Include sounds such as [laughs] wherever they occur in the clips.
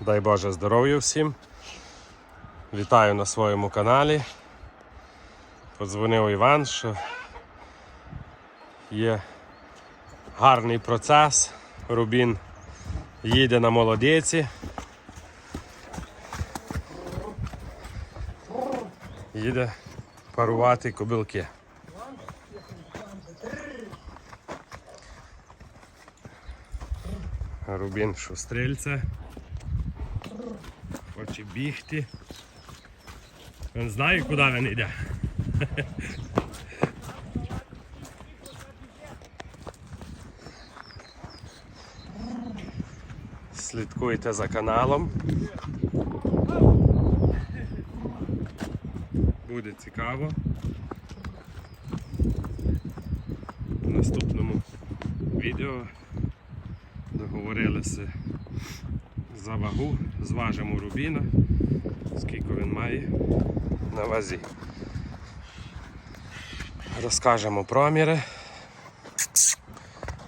Дай Боже здоров'я всім. Вітаю на своєму каналі. Подзвонив Іван, що є гарний процес. Рубін їде на молодиці. Їде парувати кобилки. Рубін шустрильце. Хоче бігти. Він знає, куди він йде. Слідкуйте за каналом. Буде цікаво. В наступному відео договорилися за вагу, зважимо рубіна, скільки він має на вазі. Розкажемо проміри.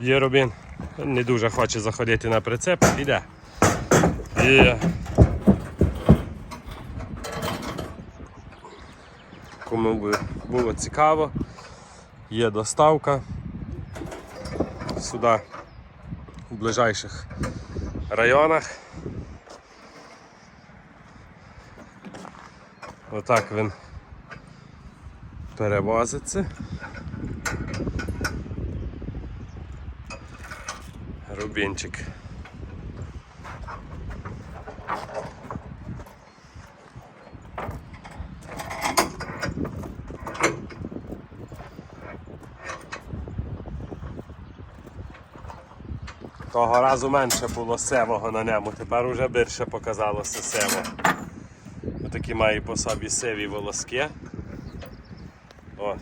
Є рубін, не дуже хоче заходити на прицеп, іде. І кому би було цікаво, є доставка сюди в ближайших районах. Отак він перевозиться. Рубінчик. Того разу менше було севого на ньому, тепер уже більше показалося сево. Отакі має по собі сиві волоски. О.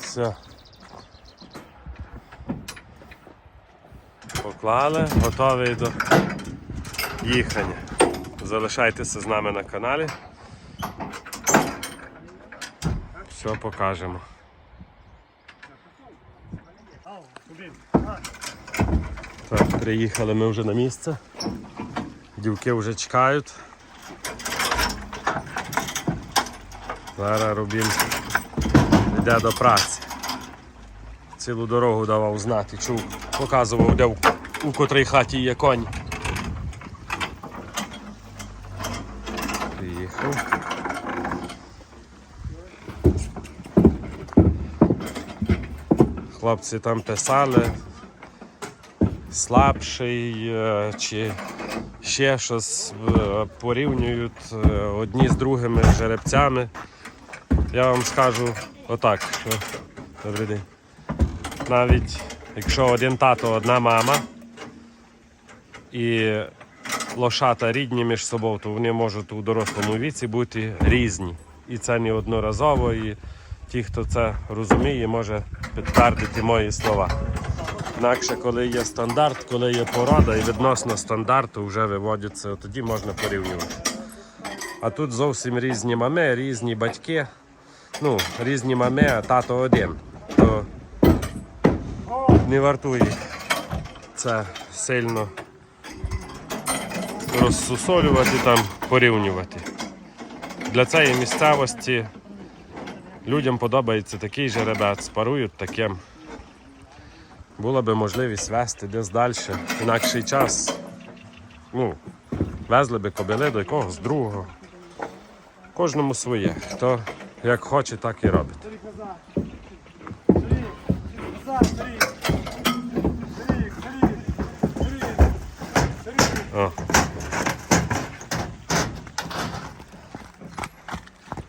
Все. Поклали, готовий до їхання. Залишайтеся з нами на каналі. Все покажемо. Так, приїхали ми вже на місце. Дівки вже чекають. Зараз Рубін йде до праці. Цілу дорогу давав знати, чув, показував, де в, у котрій хаті є коні. Приїхав. Хлопці там писали, слабший е, чи ще щось е, порівнюють е, одні з другими жеребцями. Я вам скажу отак. Добрий день. Навіть якщо один тато, одна мама і лошата рідні між собою, то вони можуть у дорослому віці бути різні. І це не одноразово. І ті, хто це розуміє, може підтвердити мої слова. Інакше, коли є стандарт, коли є порода і відносно стандарту вже виводяться, тоді можна порівнювати. А тут зовсім різні мами, різні батьки. Ну, різні мами, а тато один. То не вартує це сильно розсусолювати там, порівнювати. Для цієї місцевості людям подобається такий жеребець, парують таким. Була би можливість вести десь далі, інакший час. Ну, везли би кобили до якогось другого. Кожному своє. Хто як хоче, так і робить. О.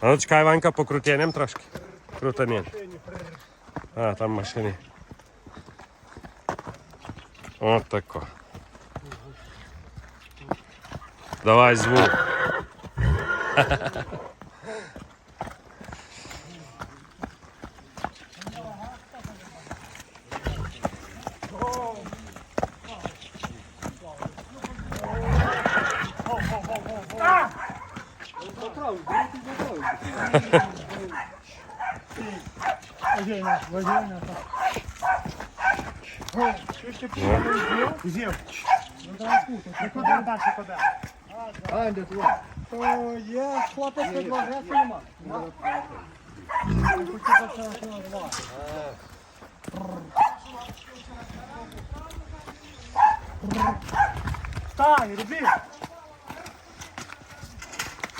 А ну чекай, Ванька, покрутінем трошки. Крутанем. А, там машини. От тако. Давай звук.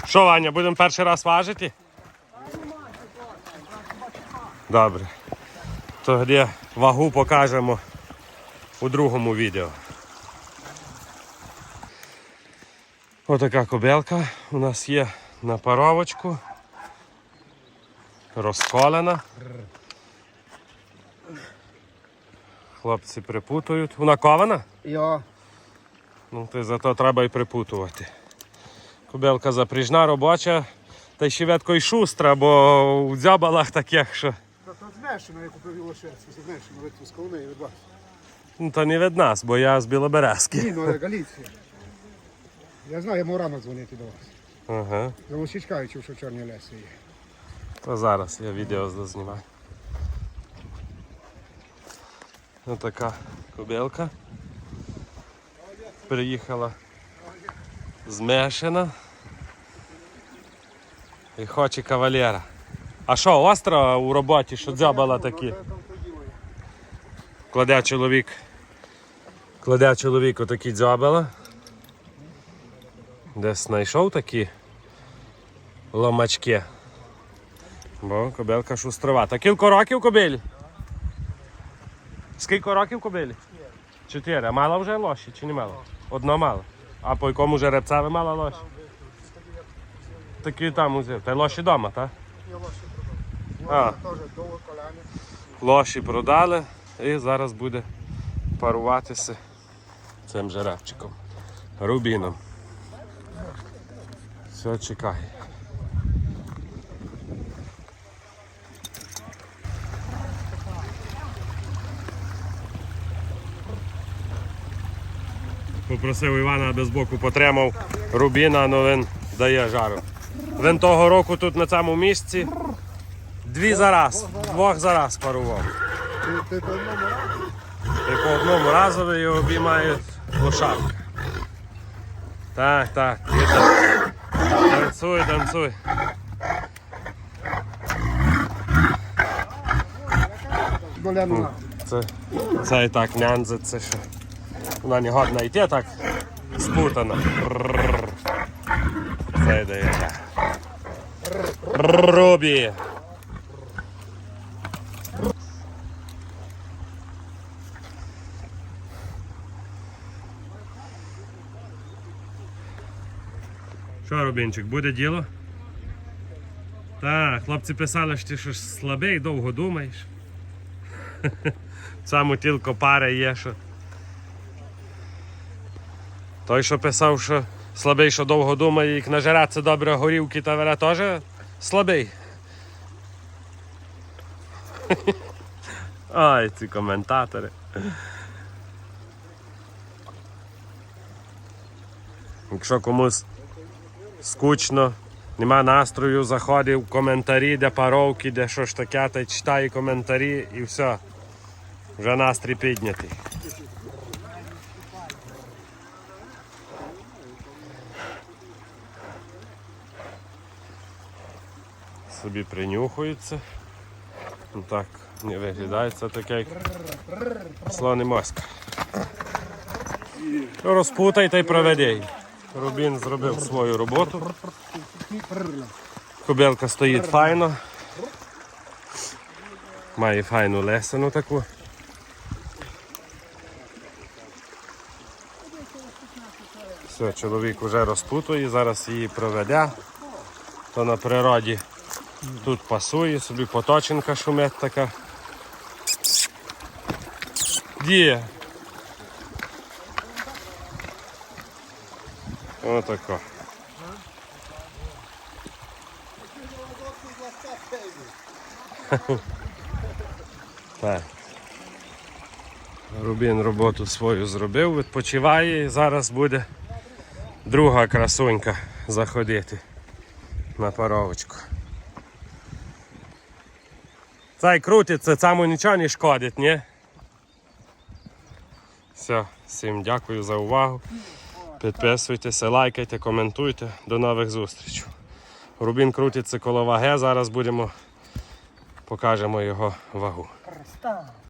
Що, Ваня, будемо перший раз важити? Добре. Тоді вагу покажемо у другому відео. Отака кобелка у нас є на паровочку. Розколена. Хлопці припутують. Вона кована? Йо. Ну, то зато треба і припутувати. Кобилка запріжна, робоча, та й ще ветко й шустра, бо у дзябалах таких, що Та то знаєш, що я купив це знаєш, що ми з Коломиї від вас. Ну, то не від нас, бо я з Білоберезки. Ні, ну Галіція. Я знаю, я мав рано дзвонити до вас. Ага. Лосічкаю чув, що в Чорній Лесі є. То зараз я відео зазнімаю. Ось така кобилка. Приїхала з Мешина. І хоче кавалера. А що, остро у роботі, що дзябала такі? Кладе чоловік. Кладе чоловік отакі дзьобала. Десь знайшов такі ломачки. Бо кобилка шустрова. Та кілько років кобилі? Скільки років кобилі? Чотири. А мала вже лоші чи не мала? Одна мала. А по якому жеребцеві мала лоші? Такі там узив. Та й лоші вдома, так? А, Теж довго лоші продали і зараз буде паруватися цим жеребчиком. Рубіном. Все, чекай. Попросив Івана, аби збоку потримав Рубіна, але він дає жару. Він того року тут на цьому місці дві за раз, двох за раз парував. Ти, ти по одному разу? І по одному разові його обіймають лошадка. Так, так, так. Танцуй, танцуй. Це, це і так нянза, це що. Вона не годна йти так спутана. Це йде. Рубі. Що, Рубінчик, буде діло? Так, хлопці писали, що ти щось слабий, довго думаєш. [laughs] Саме тільки пари є, що. Той, що писав, що слабий, що довго думає, як нажиратися добре горівки та вере, теж слабий. [laughs] Ай, ці коментатори. Якщо комусь скучно, нема настрою, заходить в коментарі, де паровки, де що ж таке, та читає коментарі і все. Вже настрій піднятий. Собі принюхується. Ну так, не виглядає це таке, як слоний мозк. Розпутай та й проведи. Рубін зробив свою роботу. Кобилка стоїть файно. Має файну лесену таку. Все, чоловік вже розпутує, зараз її проведе. То на природі тут пасує, собі поточинка шумить така. Діє. Отако. [laughs] Так. Рубін роботу свою зробив, відпочиває і зараз буде друга красунька заходити на паровочку. Цей крутиться, цьому нічого не шкодить, ні? Все, всім дякую за увагу. Підписуйтеся, лайкайте, коментуйте. До нових зустрічей. Рубін крутиться коло ваги. Зараз будемо покажемо його вагу.